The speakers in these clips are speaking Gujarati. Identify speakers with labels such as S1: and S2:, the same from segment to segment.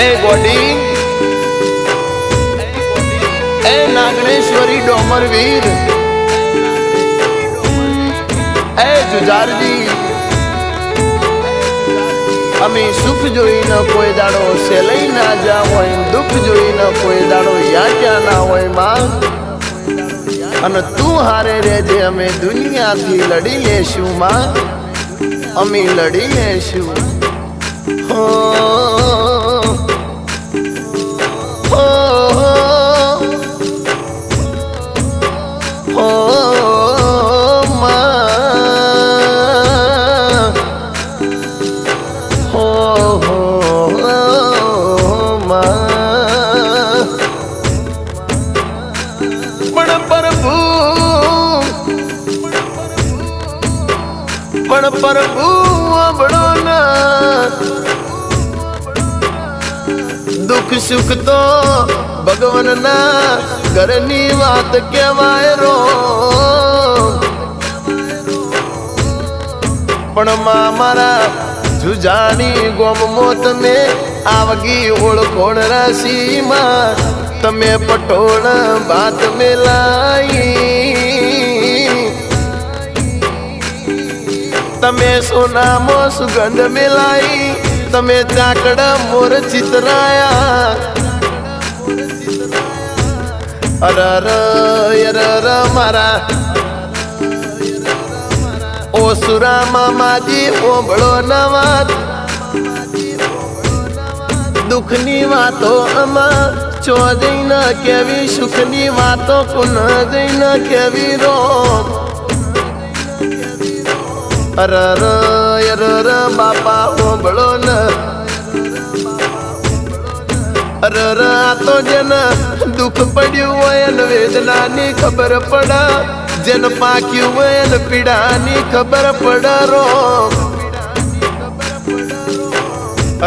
S1: એ ગોડી. એ નાગણેશ્વરી ડોમરવીર એ જુજારજી. અમે સુખ જોઈને કોઈ દાડો સેલઈ ના જા હોય દુઃખ જોઈને કોઈ દાડો યા ક્યાં ના હોયમાં. અને તું હારે રહેજે, અમે દુનિયાથી લડી લેશું માં. અમે લડી લેશું. હો. પણ પ્રભુ અબળો દુઃખ સુખ તો ભગવાનના ઘરની વાત કહેવાય રો. પણ મા મારા જુજાણી ગોમમો તમે આવગી ઓળખોણ રાશિમાં. તમે પટોળ બાત મેલાઈ. તમે સોનામો સુગંધ મેલાઈ. તમે ચાકડા મોર ચિતરાયા. અર અર મારા ઓ માજી ઓબળો નવાત. દુઃખની વાતો આમાં ચો ન કેવી, સુખની વાતો પુનઃ ન કેવી રો અર ર બાપા ઓબળો ન. અરર આ તો જેન દુઃખ પડ્યું હોય વેદનાની ખબર પડા. જેન પાક્યું હોય ને પીડાની ખબર પડ રો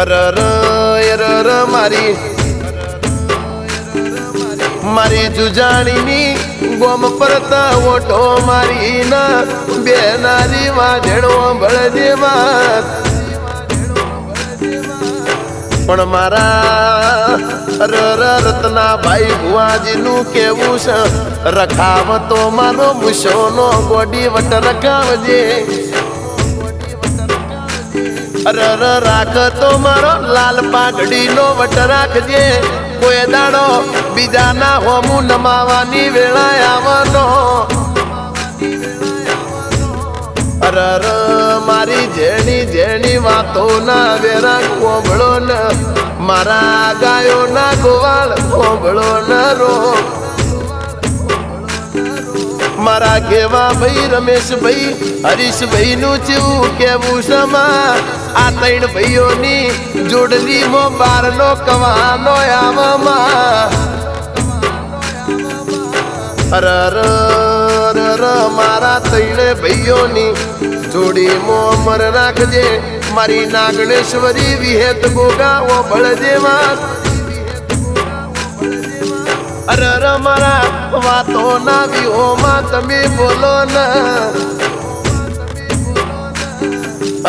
S1: અરર મારી. મારી જુજાણીની ગોમ પરતા ઓટો મારી ના બે નારી વાઢેણો બળદેવા પણ મારા રત્ના ભાઈ ભુવાજીનું કેવું છે? રખાવ તો મારો મુશોનો ગોડી વટ રખાવજે રર રાખ તો મારો લાલ પાઘડીનો વટ રાખજે. કોઈ દાડો બીજાના હોમું નમાવાની વેળા આવવાનો. અરર મારી જેણી જેણી વાતો ના વેરા કોબળો ન. મારા ગાયો ના ગોવાળ કોબળો ન રો. મારા કેવા ભાઈ રમેશભાઈ હરીશભાઈ નું જેવું કેવું સમા આ ત્રણ ભાઈઓની જોડલી મો બાર નો કવાનો આવમાં અરર અરર મારા તૈણે ભાઈઓની જોડી મો અમર રાખજે. મારી નાગણેશ્વરી વિહેત ગોગાઓ બળદેવા ર મારા વાતો ના વિહોમાં તમે બોલો ને.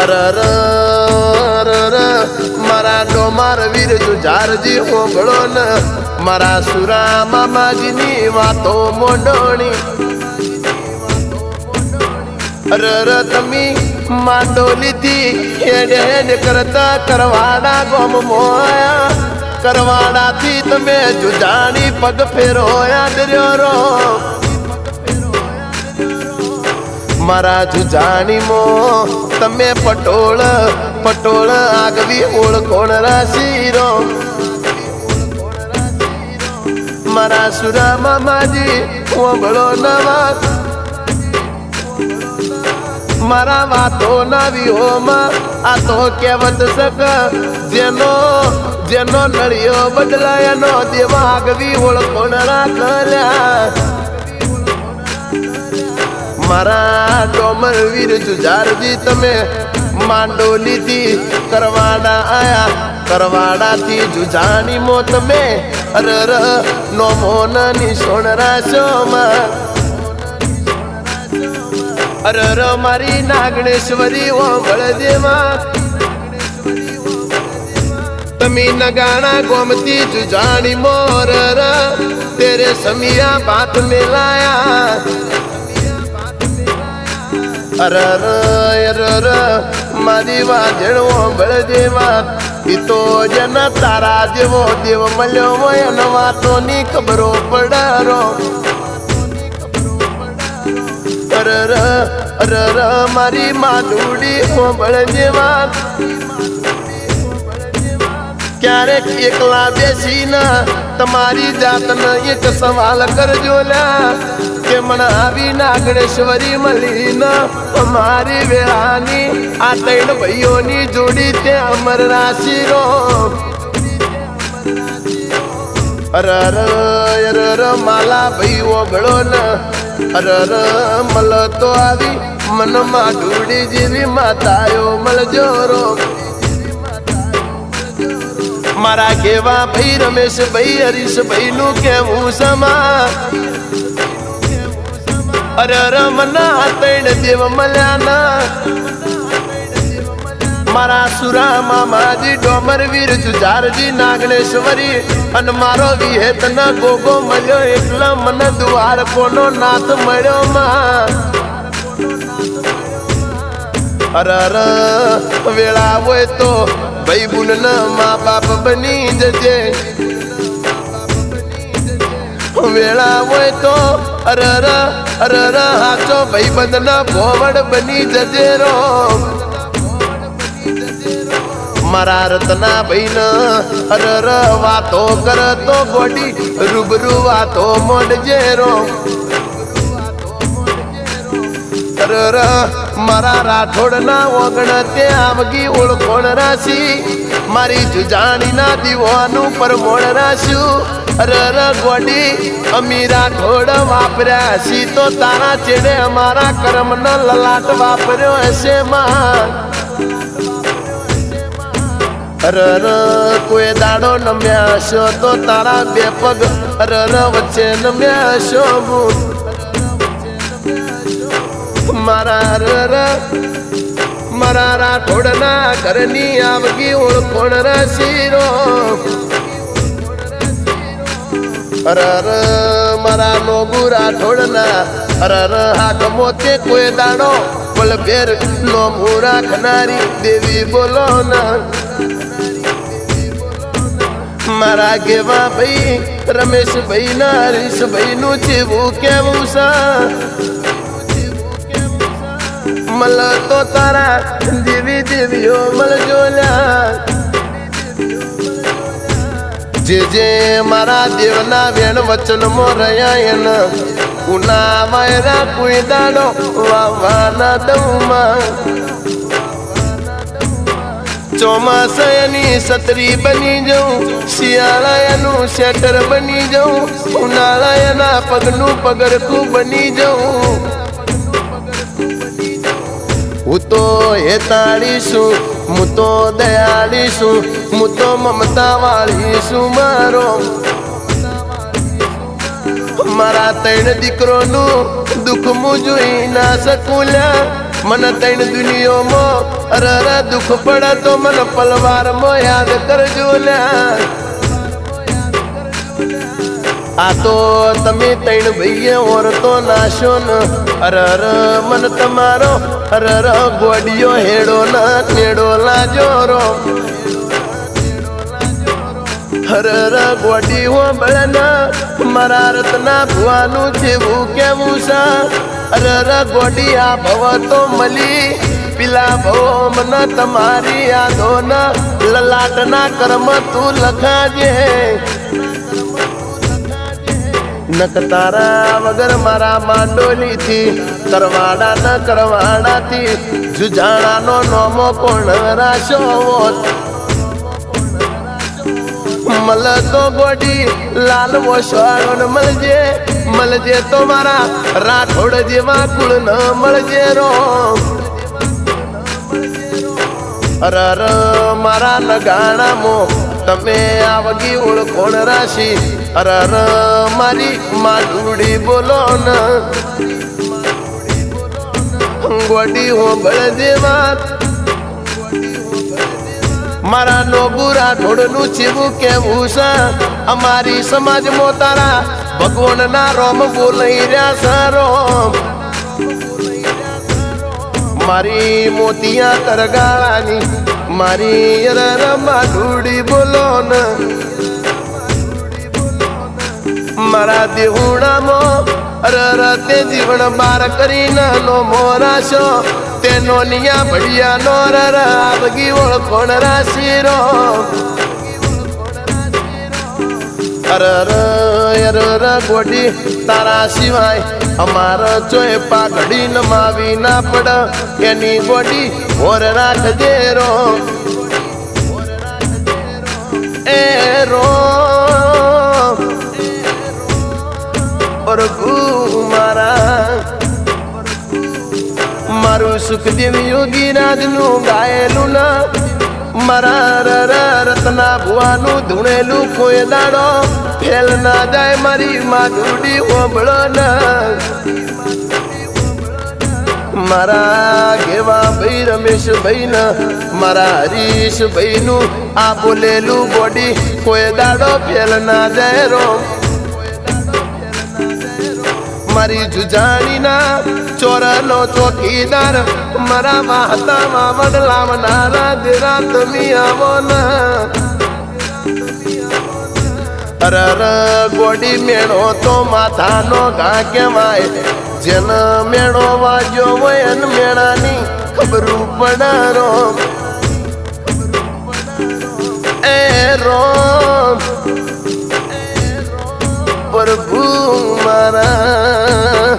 S1: અરર ર મારા ડોમાર વીર જુજારજી ઓગળો ન. મારા સુરા મામાજીની વાતો મોડોણી અરર તમે માંડોલીથી હેડ કરતા કરવાડા ગોમ મોયા. કરવાડાથી તમે જુજાણી પગ ફેરોયા, દર્યો રો. મારા જુજાણીમો, તમે પટોળ પટોળ આગવી ઓળખોણ રાશીરો મારા સુરા મામાજી ઓબળો નવા. મારા વાતો ના વિહોમાં આ તો કહેવત સક જેનો જેનો નળિયો બદલાય, એનો દિમાગ આગવી ઓળખોણ રાખલ્યા મારા ડોમર વીર જુજારજી, તમે માંડોલીથી કરવાડા આયા. કરવાડાથી જુજાની મો. તમે અર નો મોન નિશોણ રાશોમાં. અરર મારી નાગણેશ્વરી ઓ બળદેવા તમી નગાણા ગોમતી જુજાણી મોર તેરે સમિયા બાત મેલાયા. અરર અરર મારી વાજણો બળદેવા તો જન તારા જેવો દેવ મળ્યો એનો વાતોની ખબરો પડારો. અરર ર મારી માધુડી ઓબળ જેવા. ક્યારેક એકલા બેસીને તમારી જાતને એક સવાલ કરજો લા. કે મને આવી નાગણેશ્વરી મળીને અમારી વેળાની આ ત્રણ ભાઈઓની જોડી તે અમર રાશિ રો. અર અરર માલા ભાઈઓ ગળો ને અરર મલ તો આવી, મનમાં ઢૂડી જેવી માતાયો મળજો રો મારા કેવા ભાઈ રમેશ ભાઈ હરીશ ભાઈ નું કેવું સમા અરે અરે મના તૈણ દેવ મળ્યા ના મારા સુરા મામાજી, ડોમર વીર જુજારજી નાગણેશ્વરી, અને મારો વિહેત ન ગોગો મળ્યો એકલા મને દ્વાર કોનો નાથ મળ્યો માં. અરર અરે, વેળા હોય તો ભાઈ બુન મા બાપ બની જજે. વેળા હોય તો અરર અરર અરે અરે, હાચો ભાઈ બંધ ના ભોવડ બની જજે રો મારા રતના ભાઈ અર અર વાતો કરતો ગોડી રૂબરૂ વાતો મોડજે રો. અર અર મારા રાઠોડ ના ઓગણ તે આવગી ઓળખોણ રાશી. મારી જુજાણી ના દીવાનું પરમોણ રાશ્યું અર અર ગોડી, અમી રાઠોડ વાપર્યા છી તો તારા ચેડે અમારા કર્મ ન લલાટ વાપર્યો હશે માં અરર કોઈ દાડો નમ્યા છો તો તારા બે પગ અરર વચ્ચે નમ્યા છો હું મારા અરર મારા રાઠોડના ઘરની આવગી ઓળખોણ રસીરો. અરર મારા લોગુ રાઠોડના અરર હાથ મોતે કોઈ દાડો પલ ફેર નો રાખનારી દેવી બોલો ના. મારા કેવા ભાઈ રમેશ ભાઈ ના હરીશ ભાઈ નું જીવું કેવું સા મલ તો તારા દેવી દેવીઓ મળજો જે જે મારા દેવના વેણ વચન મો રહ્યા એને. ઉના માયરા કોઈ દાડો વાવાના દઉમાં ચોમાસાની સત્રી બની જાઉં, શિયાળાયાનું શેટર બની જાઉં, ઉનાળાયાના પગનું પગરખું બની જાઉં. હું તો હેતાળીશું, હું તો દયાળીશું, હું તો મમતા વાળીશું મારો. મારા ત્રણ દીકરોનું દુઃખ હું જોઈ ના શકુલ્યા. મને ત્રણ દુનિયોમાં અરર દુઃખ પડે તો મને પલવારમાં યાદ કરજો લ્યા આ તો તમે ત્રણ ભાઈએ ઓરતો નાશો ને. અરર મન તમારો અરર ગોડિયો હેડો ના નેડો લાજો રો. હરર ગોડી હો બળના, મારા રત્ના ભુવાનું જેવું કેવું છે? અરર ગોડી આ ભવ તો મળી પેલા ભવ તમારી યાદો ના લલાટના કર્મ તું લખાજે. નક તારા વગર મારા માંડોલી થી કરવાડા ન કરવાડા થી જુજાણાનો નોમો કોણ રાશો મલ તો ગોડી, લાલ વોશાળો મળજે મળજે તો મારા રાઠોડ જેવા કુળ ન મળજે રો. અરર મારા નગાણામો તમે આવગી ઓળખોણ રાશિ. અરર મારી માધુડી બોલો ન. ગોડી હો બળ જેવા મારા નોબુરા ઢોળનું ચીવું કેવું છે? અમારી સમાજમાં તારા ભગવાનના રોમ બોલાઈ રહ્યા છે, રોમ. મારી મોતિયા તરગાળાની મારી રરમાં ઢૂડી બોલો ને. મારા દેહુણામાં અરર તે જીવન બાર કરીને નો મોરાશો. તેનો નિયા ભડિયા નો રર આગી ઓળખોણ રાશિરો અરર ગોડી, તારા સિવાય અમારા ચોય પાઘડી નમાવી ના પડ. એની ગોડી ઓર રાખજે રો. એ રો. સુખદેવ યોગીરાજનું ગાયેલું ના મારા રત્ના ભુવાનું ધૂણેલું કોઈ દાડો. ફેલ ના જાય મારી માધુડી ઓબળો ના મારા ઘેવા ભાઈ રમેશભાઈ ના મારા હરીશભાઈ નું આ બોલેલું બોડી કોઈ દાડો. ફેલ ના જાય રો મારી જુજાણીના ચોરનો ચોકીદાર મારા માતામાં વડલાવનારા રાત રાત મિયાવોના. ગોડી મેળો તો માથાનો ઘા કહેવાય. જેન મેળો વાજ્યો હોય મેળાની ખબરું પડારો પ્રભુ મારા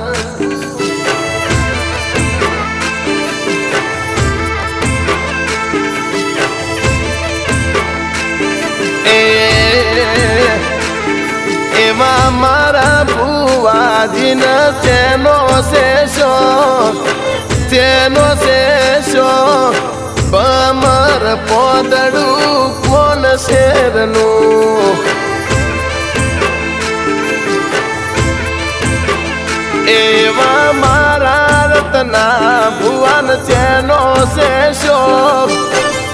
S1: એમાં મારા ભુવાજીને તેનો શેષો તેનો શેષો પમર પોદડું કોણ શેરનું એવા મારા રતના ભુવન જેનો છે શોક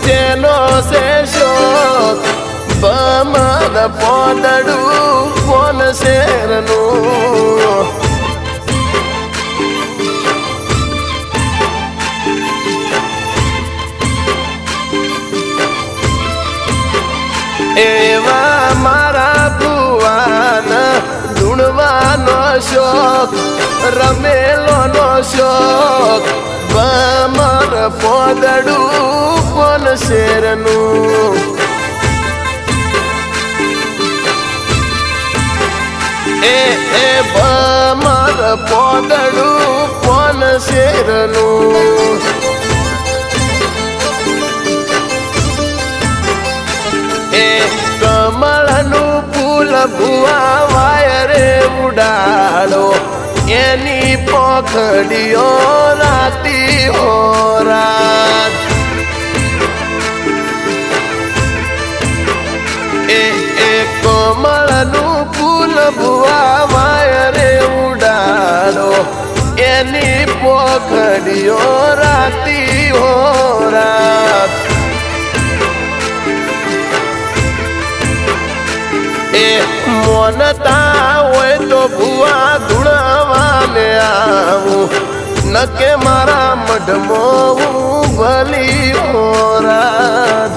S1: જેનો છે શોક. બમદ પોદડું કોન શેરનું શોખ રમેલોનો શોખ. બમર પોદડું કોન શેરનું. એ એ બમર પોદડું કોન શેરનું. એ કમળનું ફૂલ ભુવા ઉડાડો. એની પોખડીઓ રાતી હોરા એ એક કમળનું ફૂલ ભુવા વાયરે ઉડાડો. એની પોખડીઓ રાતી હોરા એ મોનતા તો ભુવા ધૂળવાને આવું. નકે મારા મઢમો હું ભલી મોરા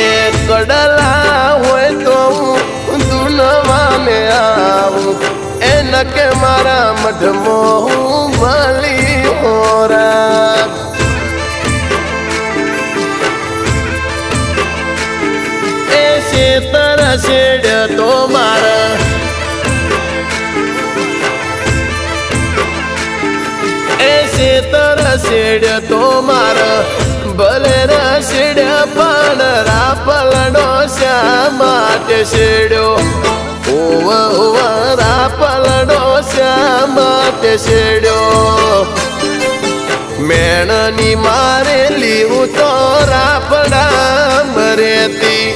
S1: એ કડલા હોય તો હું ધૂળવાને આવું. એ નકે મારા મઢમો હું તો મારા. ભલે રસેડ પણ રાપલડો શા માટે શેડ્યો. ઓવ ઓવ રાપલડો શા માટે શેડ્યો. મેણની મારેલી તો રાપડા મરેતી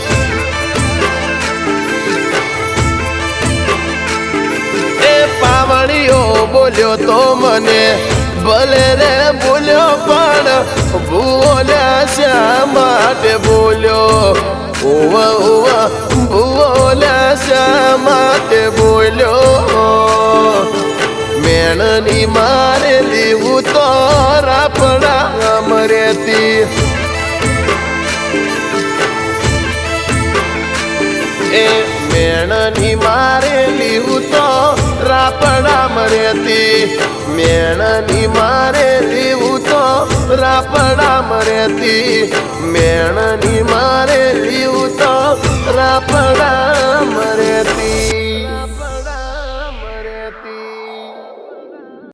S1: પાવણીઓ બોલ્યો તો મને ભલે રે બોલ્યો પણ ભૂલ્યા શા માટે બોલ્યો? ઓવા ઓવા ભૂલ્યા શા માટે બોલ્યો? મેણની મારે લીવું તો રાપડા મરેતી. એ મેણની મારે રાપડા મરેતી મેણની મારે લીવું તો રાપડા મરેતી મેણની મારે લીવું તો રાપડા મરેતી.